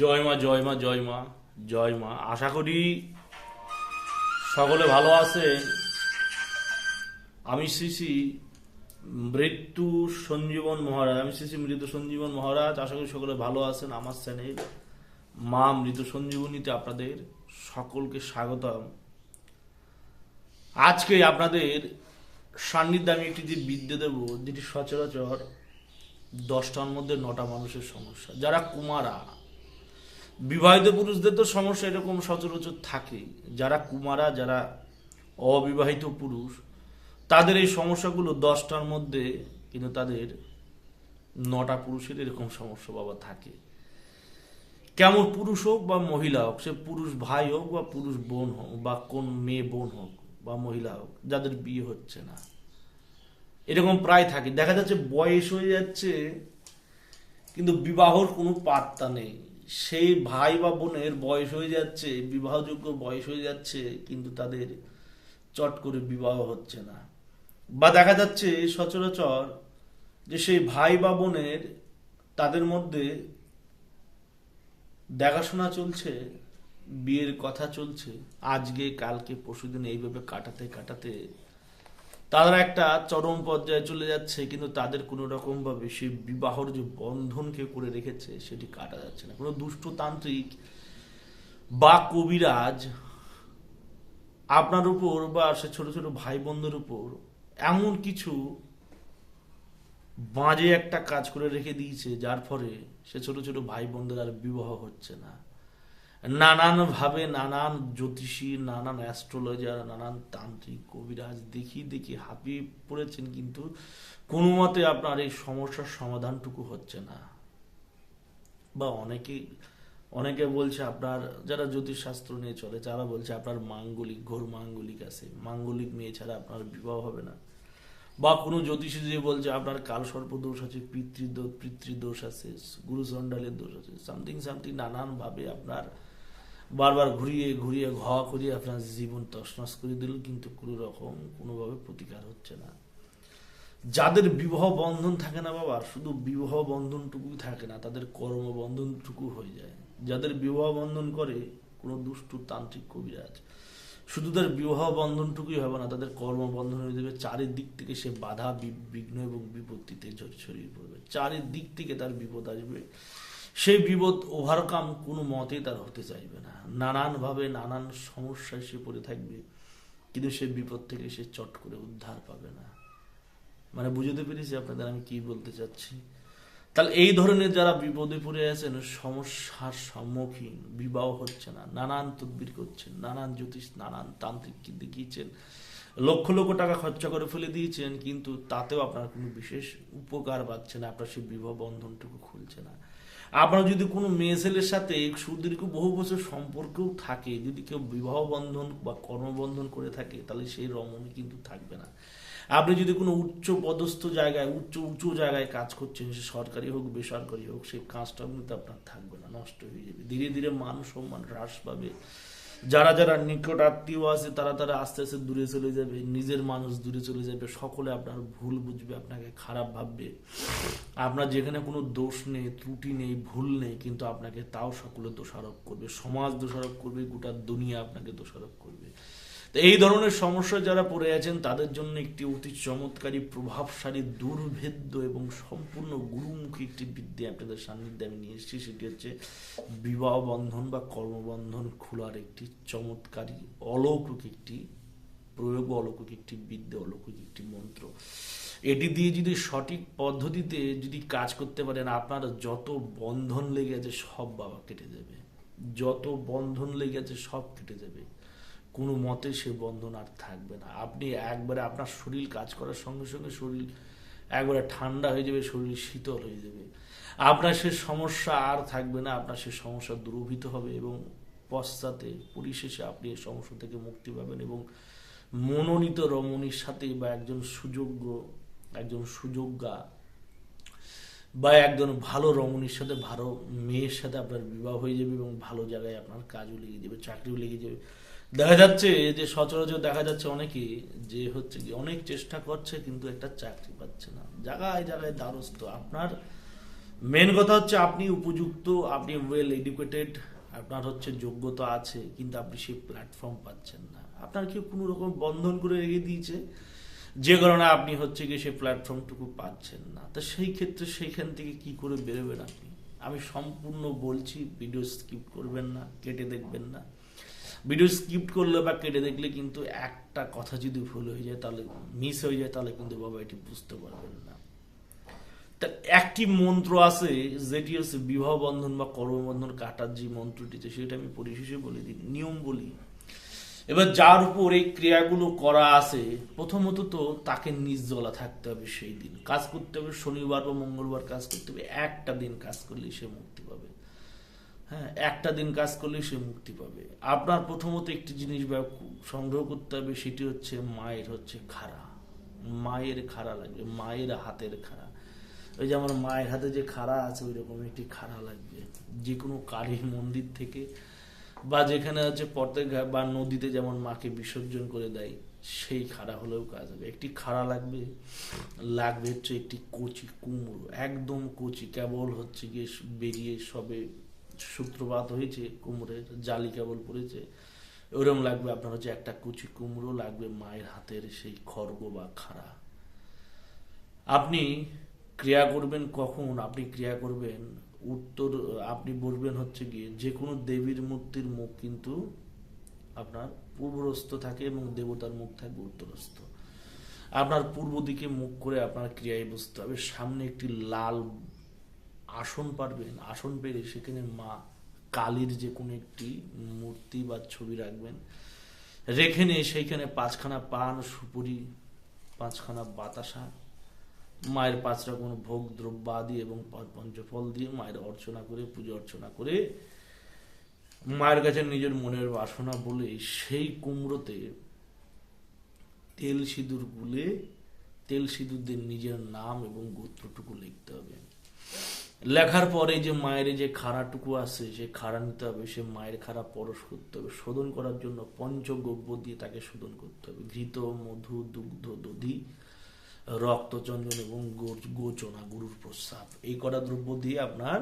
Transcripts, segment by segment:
জয় মা জয় মা জয় মা জয় মা। আশা করি সকলে ভালো আছেন আমি শ্রী মৃত্যু সঞ্জীবন মহারাজ, আমি শ্রী শ্রী মৃত্যু সঞ্জীবন মহারাজ। আশা করি সকলে ভালো আছেন, আমার চ্যানেল মা মৃত সঞ্জীবনীতে আপনাদের সকলকে স্বাগতম। আজকে আপনাদের সান্নিধ্যে আমি একটি যে বিদ্যে দেব, যেটি সচরাচর দশটার মধ্যে নটা মানুষের সমস্যা। যারা কুমারা বিবাহিত পুরুষদের তো সমস্যা এরকম সচরাচর থাকে। যারা কুমারা, যারা অবিবাহিত পুরুষ, তাদের এই সমস্যাগুলো দশটার মধ্যে কিন্তু তাদের নটা পুরুষের এরকম সমস্যা বাবা থাকে। কেমন পুরুষ হোক বা মহিলা হোক, সে পুরুষ ভাই হোক বা পুরুষ বোন হোক, বা কোন মেয়ে বোন হোক বা মহিলা হোক, যাদের বিয়ে হচ্ছে না। এরকম প্রায় থাকে। দেখা যাচ্ছে বয়স হয়ে যাচ্ছে, কিন্তু বিবাহর কোনো পাত্তা নেই। সেই ভাই বা বোনের বয়স হয়ে যাচ্ছে, বিবাহযোগ্য বয়স হয়ে যাচ্ছে, কিন্তু তাদের চট করে বিবাহ হচ্ছে না। বা দেখা যাচ্ছে সচরাচর যে সেই ভাই বা বোনের তাদের মধ্যে দেখাশোনা চলছে, বিয়ের কথা চলছে, আজকে কালকে পরশুদিন এইভাবে কাটাতে কাটাতে তারা একটা চরম পর্যায়ে চলে যাচ্ছে, কিন্তু তাদের কোনো রকম ভাবে সেই বিবাহর যে বন্ধনকে করে রেখেছে, সেটি কাটা যাচ্ছে না। কোনো দুষ্ট তান্ত্রিক বা কবিরাজ আপনার উপর বা সে ছোট ছোট ভাই বোনদের উপর এমন কিছু বাজে একটা কাজ করে রেখে দিয়েছে, যার ফলে সে ছোট ছোট ভাই বোনদের আর বিবাহ হচ্ছে না। নানান ভাবে নানান জ্যোতিষী, নানান অ্যাস্ট্রোলজার, নানান তান্ত্রিক কবিরাজ দেখি দেখি হাঁপিয়ে পড়েছেন কিন্তু কোনো মতে আপনার এই সমস্যার সমাধানটুকু হচ্ছে না। বা অনেকে অনেকে বলছে আপনার, যারা জ্যোতিষ শাস্ত্র নিয়ে চলে যারা বলছে আপনার মাঙ্গলিক, ঘোর মাঙ্গলিক আছে। মাঙ্গলিক মেয়ে ছাড়া আপনার বিবাহ হবে না। বা কোনো জ্যোতিষী যে বলছে আপনার কাল সর্প দোষ আছে, পিতৃদোষ পিতৃদোষ আছে গুরুচণ্ডালের দোষ আছে সামথিং সামথিং নানান ভাবে আপনার বারবার ঘুরিয়ে ঘুরিয়ে, ঘা করিয়ে আপনার জীবন তছনছ করে দিল, কিন্তু কোনো রকম, কোনোভাবে প্রতিকার হচ্ছে না। যাদের বিবাহ বন্ধন থাকে না বাবা, শুধু বিবাহ বন্ধনটুকুই থাকে না, তাদের কর্মবন্ধনটুকু হয়ে যায়। যাদের বিবাহ বন্ধন করে, কোনো দুষ্টু তান্ত্রিক কবিরাজ, শুধু তার বিবাহ বন্ধনটুকুই হবে না, তাদের কর্মবন্ধন হয়ে যাবে। চারিদিক থেকে সে বাধা, বিঘ্ন এবং বিপত্তিতে ছড়িয়ে পড়বে। চারিদিক থেকে তার বিপদ আসবে। সেই বিপদ ওভারকাম কোনো মতেই তার হতে চাইবে না। নানানভাবে নানান সমস্যায় সে পড়ে থাকবে, কিন্তু সে বিপদ থেকে সে চট করে উদ্ধার পাবে না। মানে বুঝতে পেরেছি আপনাদের আমি কি বলতে চাচ্ছি? তাহলে এই ধরনের যারা বিপদে পড়ে আছেন, সমস্যার সম্মুখীন, বিবাহ হচ্ছে না, নানান তদবির করছেন, নানান জ্যোতিষ, নানান তান্ত্রিককে দেখিয়েছেন, লক্ষ লক্ষ টাকা খরচা করে ফেলে দিয়েছেন, কিন্তু তাতেও আপনার কোনো বিশেষ উপকার পাচ্ছে না, আপনার সেই বিবাহ বন্ধনটুকু খুলছে না। আপনার যদি কোনো মেয়ে ছেলের সাথে সুদীর্ঘ বহু বছর সম্পর্কেও থাকে, যদি কেউ বিবাহ বন্ধন বা কর্মবন্ধন করে থাকে, তাহলে সেই রমণী কিন্তু থাকবে না। আপনি যদি কোনো উচ্চ পদস্থ জায়গায়, উচ্চ উঁচু জায়গায় কাজ করছেন, সে সরকারি হোক, বেসরকারি হোক সেই কাজটা কিন্তু আপনার থাকবে না, নষ্ট হয়ে যাবে। ধীরে ধীরে মান সম্মান হ্রাস পাবে। যারা যারা নিকট আত্মীয় আছে, তারা তারা আস্তে আস্তে দূরে চলে যাবে, নিজের মানুষ দূরে চলে যাবে, সকলে আপনার ভুল বুঝবে, আপনাকে খারাপ ভাববে। আপনার যেখানে কোনো দোষ নেই, ত্রুটি নেই, ভুল নেই, কিন্তু আপনাকে তাও সকলে দোষারোপ করবে, সমাজ দোষারোপ করবে, গোটা দুনিয়া আপনাকে দোষারোপ করবে। তো এই ধরনের সমস্যা যারা পড়ে আছেন, তাদের জন্য একটি অতি চমৎকারী, প্রভাবশালী, দুর্ভেদ্য এবং সম্পূর্ণ গুরুমুখী একটি বিদ্যা আপনাদের সান্নিধ্যে আমি নিয়ে এসেছি। সেটি হচ্ছে বিবাহ বন্ধন বা কর্মবন্ধন খোলার একটি চমৎকারী, অলৌকিক একটি প্রয়োগ, অলৌকিক একটি বিদ্যা, অলৌকিক একটি মন্ত্র। এটি দিয়ে যদি সঠিক পদ্ধতিতে যদি কাজ করতে পারেন, আপনার যত বন্ধন লেগে আছে সব বাবা কেটে যাবে যত বন্ধন লেগে আছে সব কেটে যাবে কোনো মতে সে বন্ধন আর থাকবে না। আপনি একবারে আপনার শরীর কাজ করার সঙ্গে সঙ্গে শরীর একবারে ঠান্ডা হয়ে যাবে, শরীর শীতল হয়ে যাবে। আপনার সে সমস্যা আর থাকবে না, আপনার সে সমস্যা দূরভূত হবে এবং পশ্চাতে পরিশেষে আপনি এই সমস্যা থেকে মুক্তি পাবেন এবং মনোনীত রমণীর সাথে বা একজন সুযোগ্য, একজন সুযোগ্যা বা একজন ভালো রমণীর সাথে, ভালো মেয়ের সাথে আপনার বিবাহ হয়ে যাবে এবং ভালো জায়গায় আপনার কাজও লেগে যাবে, চাকরিও লেগে যাবে। দেখা যাচ্ছে যে সচরাচর দেখা যাচ্ছে অনেকে যে হচ্ছে কি অনেক চেষ্টা করছে কিন্তু একটা চাকরি পাচ্ছে না। জায়গায় জায়গায় দ্বারস্থ। আপনার মেন কথা হচ্ছে আপনি উপযুক্ত, আপনি ওয়েল এডুকেটেড আপনার হচ্ছে যোগ্যতা আছে, কিন্তু আপনি সেই প্ল্যাটফর্ম পাচ্ছেন না। আপনার কেউ কোনো রকম বন্ধন করে রেখে দিয়েছে? যে কারণে আপনি হচ্ছে গিয়ে সেই প্ল্যাটফর্মটুকু পাচ্ছেন না। তো সেই ক্ষেত্রে সেইখান থেকে কি করে বেরোবেন আপনি? আমি সম্পূর্ণ বলছি ভিডিও স্কিপ করবেন না, কেটে দেখবেন না। ভিডিও স্কিপ করলে বা কেটে দেখলে কিন্তু একটা কথা যদি ভুল হয়ে যায়, তাহলে মিস হয়ে যায়, তাহলে কিন্তু বাবা এটি বুঝতে পারবেন না। তা একটি মন্ত্র আছে যেটি হচ্ছে বিবাহ বন্ধন বা কর্মবন্ধন কাটার যে মন্ত্রটিতে সেটা আমি পরিশেষে বলে দিই, নিয়ম বলি। এবার যার উপর এই ক্রিয়াগুলো করা আছে, প্রথমত তো তাকে নির্জলা থাকতে হবে সেই দিন। কাজ করতে হবে, শনিবার বা মঙ্গলবার কাজ করতে হবে, একটা দিন কাজ করলে সে মুক্তি পাবে। হ্যাঁ একটা দিন কাজ করলেই সে মুক্তি পাবে। আপনার প্রথমত একটি জিনিস সংগ্রহ করতে হবে, সেটি হচ্ছে মায়ের হচ্ছে খাড়া। মায়ের খাড়া লাগবে, মায়ের হাতের খাড়া। ওই যে আমার মায়ের হাতে যে খাড়া আছে ওই রকম একটি খাড়া লাগবে। যে কোনো কালী মন্দির থেকে বা যেখানে হচ্ছে পর্দায় বা নদীতে যেমন মাকে বিসর্জন করে দেয়, সেই খাড়া হলেও কাজ হবে। একটি খাড়া লাগবে লাগবে হচ্ছে একটি কচি কুমড়ো, একদম কচি। কেবল হচ্ছে গিয়ে বেরিয়ে সবে সূত্রপাত হয়েছে কুমড়োর জালি কেবল পড়েছে। ওরকম লাগবে আপনার হচ্ছে একটা কুচি কুমড়ো, লাগবে মায়ের হাতের সেই খর্গ বা খাড়া। আপনি ক্রিয়া করবেন কখন? আপনি ক্রিয়া করবেন, উত্তর আপনি বলবেন হচ্ছে গিয়ে যে কোনো দেবীর মূর্তির মুখ কিন্তু আপনার পূর্বরস্ত থাকে এবং দেবতার মুখ থাকবে উত্তরস্থ। আপনার পূর্ব দিকে মুখ করে আপনার ক্রিয়ায় বসতে হবে। সামনে একটি লাল আসন পারবেন আসন পেরে সেখানে মা কালীর যে কোনো একটি মূর্তি বা ছবি রাখবেন। রেখে নিয়ে সেইখানে পাঁচখানা পান, সুপুরি, পাঁচখানা বাতাসা, মায়ের পাঁচ রকম ভোগ, দ্রব্য আদি এবং পঞ্চফল দিয়ে মায়ের অর্চনা করে, পুজো অর্চনা করে মায়ের কাছে নিজের মনের বাসনা বলে সেই কুমড়োতে তেল সিঁদুর গুলে, তেল সিঁদুর দিয়ে নিজের নাম এবং গোত্রটুকু লিখতে হবে। লেখার পরে যে মায়ের যে খাড়াটুকু আছে সে খাড়া নিতে হবে, সে মায়ের খাড়া পরশ করতে হবে। শোধন করার জন্য পঞ্চগব্য দিয়ে তাকে শোধন করতে হবে। ঘৃত, মধু, দুগ্ধ, দধি রক্তচন্দন এবং গোচনা, গরুর প্রস্রাব। এই কটা দ্রব্য দিয়ে আপনার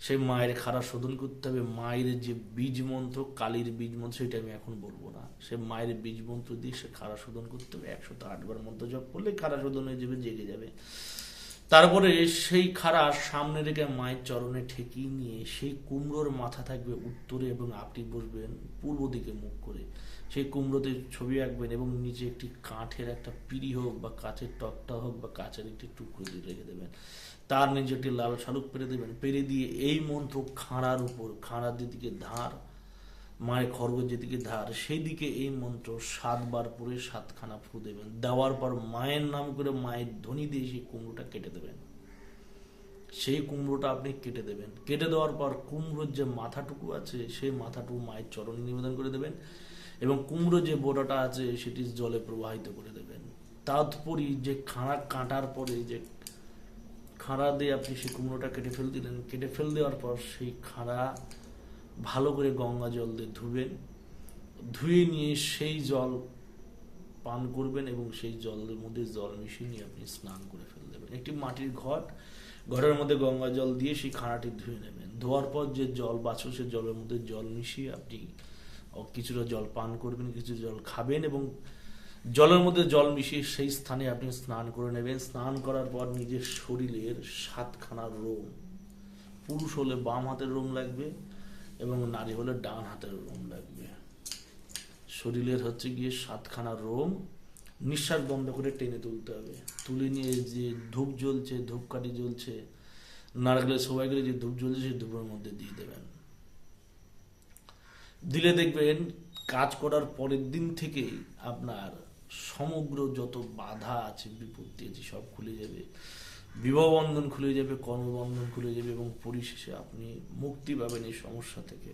সেই মায়ের খাড়া শোধন করতে হবে। মায়ের যে বীজ মন্ত্র কালীর বীজ মন্ত্র সেটা আমি এখন বলব না। সে মায়ের বীজ মন্ত্র দিয়ে সে খাড়া শোধন করতে হবে। একশত আটবার মন্ত্র জপ করলে খাড়া শোধন হয়ে যাবে, জেগে যাবে। তারপরে সেই খাড়া সামনে রেখে মায়ের চরণে ঠেকিয়ে নিয়ে সেই কুমড়োর মাথা থাকবে উত্তরে এবং আপনি বসবেন পূর্ব দিকে মুখ করে। সেই কুমড়োতে ছবি আঁকবেন এবং নিচে একটি কাঠের একটা পিড়ি হোক বা কাঠের টকটা হোক বা কাঠের একটি টুকরো দিয়ে রেখে দেবেন। তার নিচে একটি লাল শালুক পেরে দেবেন। পেরে দিয়ে এই মন্ত্র খাঁড়ার উপর, খাঁড়ার যেদিকে ধার মায়ের খর্গ যেদিকে ধার সেই দিকে এই মন্ত্র সাতবার পরে সাতখানা ফু দেবেন। দেওয়ার পর মায়ের নাম করে মায়ের ধ্বনি দিয়ে সেই কুমড়োটা কেটে দেবেন। সেই কুমড়োটা আপনি কেটে দেবেন। কেটে দেওয়ার পর কুমড়োর যে মাথাটুকু আছে, সেই মাথাটুকু মায়ের চরণে নিবেদন করে দেবেন এবং কুমড়ো যে বোটাটা আছে, সেটি জলে প্রবাহিত করে দেবেন। তাৎপরি যে খাঁড়া কাটার পরে যে খাঁড়া দিয়ে আপনি সেই কুমড়োটা কেটে ফেল দিলেন, কেটে ফেল দেওয়ার পর সেই খাঁড়া ভালো করে গঙ্গা জল দিয়ে ধুবেন, ধুয়ে নিয়ে সেই জল পান করবেন এবং সেই জলের মধ্যে জল মিশিয়ে নিয়ে আপনি স্নান করে ফেল দেবেন। একটি মাটির ঘট, ঘরের মধ্যে গঙ্গা জল দিয়ে সেই খাঁড়াটি ধুয়ে নেবেন। ধোয়ার পর যে জল বাঁচো সে জলের মধ্যে জল মিশিয়ে আপনি কিছুটা জল পান করবেন, কিছু জল খাবেন এবং জলের মধ্যে জল মিশিয়ে সেই স্থানে আপনি স্নান করে নেবেন। স্নান করার পর নিজের শরীরের সাতখানা রোম, পুরুষ হলে বাম হাতের রোম লাগবে এবং নারী হলে ডান হাতের রোম লাগবে। শরীরের হচ্ছে গিয়ে সাতখানা রোম, নিঃশ্বাস বন্ধ করে টেনে তুলতে হবে। তুলে নিয়ে যে ধূপ জ্বলছে, ধূপকাঠি জ্বলছে, নারকেলের সবাই গেলে যে ধূপ জ্বলছে সেই ধূপের মধ্যে দিয়ে দেবেন। দিলে দেখবেন কাজ করার পরের দিন থেকেই আপনার সমগ্র যত বাধা আছে, বিপত্তি আছে, সব খুলে যাবে। বিবাহ বন্ধন খুলে যাবে, কর্মবন্ধন খুলে যাবে এবং পরিশেষে আপনি মুক্তি পাবেন এই সমস্যা থেকে।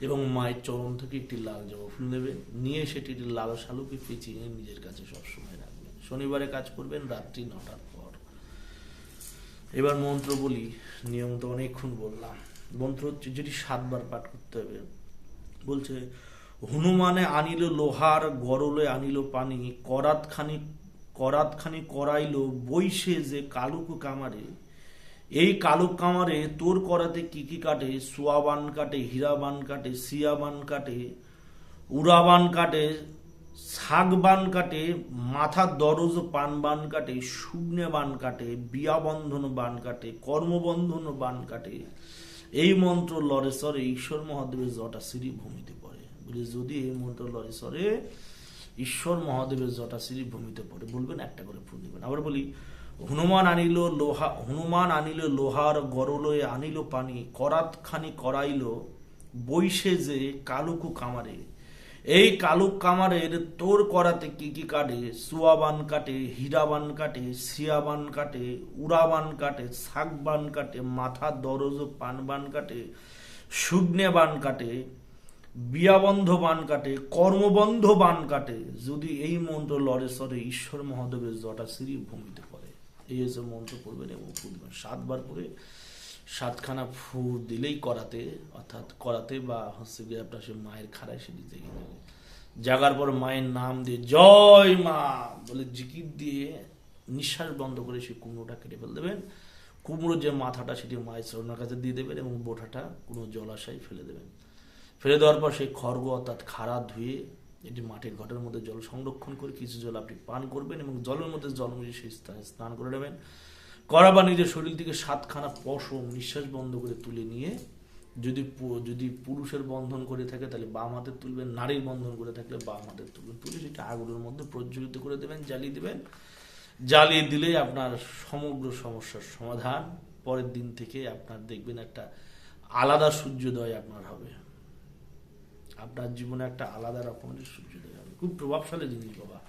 এবং মায়ের চরণ থেকে একটি লাল জবা ফুল নেবেন, নিয়ে সেটি লাল শালুকে পেঁচিয়ে নিজের কাছে সবসময় রাখবেন। শনিবারে কাজ করবেন, রাত্রি নটার পর। এবার মন্ত্র বলি, নিয়ম তো অনেকক্ষণ বললাম। মন্ত্র হচ্ছে যেটি সাতবার পাঠ করতে হবে। বলছে, হনুমানে আনিল লোহার গরলে আনিল পানি, করাতখানি করাতখানি করাইল বৈশে যে কালুক কামারে। এই কালুক কামারে তোর করাতে কি কি কাটে? সোয়াবান কাটে, হীরাবান কাটে, সিয়াবান কাটে, উড়াবান কাটে শাকবান কাটে মাথার দরজ পান বান কাটে শুকনে বান কাটে বিয়া বন্ধন বান কাটে কর্মবন্ধন বান কাটে। এই মন্ত্র লরেশ্বরে ঈশ্বর মহাদেবের জটা সিঁড়ি ভূমিতে পড়ে। বলে, যদি এই মন্ত্র লরেশ্বরে ঈশ্বর মহাদেবের জটা সিঁড়ি ভূমিতে পড়ে। বলবেন, একটা করে ফুল দিবেন। আবার বলি, হনুমান আনিল লোহা, হনুমান আনিল লোহার গরলয়ে আনিল পানি, করাত খানি করাইল বৈশে যে কালুকু কামারে এই কালুক কামারের তোর করাতে কি কি কাটে? সুয়াবান কাটে, হীরাবান কাটে সিয়াবান কাটে, উড়াবান কাটে, শাকবান কাটে, মাথার দরজ পানবান কাটে শুকনে বান কাটে বিয়াবন্ধ বান কাটে কর্মবন্ধ বান কাটে, যদি এই মন্ত্র লড়েশ্বরে ঈশ্বর মহাদেবের জটা ভূমিতে পড়ে। এই হচ্ছে মন্ত্র পড়বেন এবং ফুটবেন সাতবার করে সাতখানা ফু দিলেই করাতে, অর্থাৎ করাতে বা হচ্ছে গিয়ে আপনার সে মায়ের খাড়ায় সেটি জেগে যাবে জাগার পর মায়ের নাম দিয়ে জয় মা বলে জিকির দিয়ে নিঃশ্বাস বন্ধ করে সেই কুমড়োটা কেটে ফেল দেবেন। কুমড়োর যে মাথাটা সেটি মায়ের চরণের কাছে দিয়ে দেবেন এবং বোঠাটা কোনো জলাশয়ে ফেলে দেবেন। ফেলে দেওয়ার পর সেই খড়গ অর্থাৎ খাড়া ধুয়ে এটি মাটির ঘটের মধ্যে জল সংরক্ষণ করে কিছু জল আপনি পান করবেন এবং জলের মধ্যে জল মিশিয়ে সেই স্থানে স্নান করে নেবেন। করা বা নিজের শরীর থেকে সাতখানা পশম নিঃশ্বাস বন্ধ করে তুলে নিয়ে যদি যদি পুরুষের বন্ধন করে থাকে তাহলে বাম হাতে তুলবেন, নারীর বন্ধন করে থাকলে বাম হাতে তুলবেন। তুলে সেটা আগুনের মধ্যে প্রজ্বলিত করে দেবেন, জ্বালিয়ে দেবেন। জ্বালিয়ে দিলেই আপনার সমগ্র সমস্যার সমাধান। পরের দিন থেকে আপনার দেখবেন একটা আলাদা সূর্যোদয় আপনার হবে। আপনার জীবনে একটা আলাদা রকমের সূর্যোদয় হবে খুব প্রভাবশালী জিনিস, বাবা।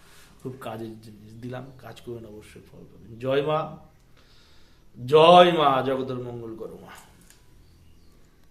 খুব কাজের জিনিস। দিলাম, কাজ করবেন, অবশ্যই ফল পাবেন। জয় মা জয় মা জগতের মঙ্গল করো মা।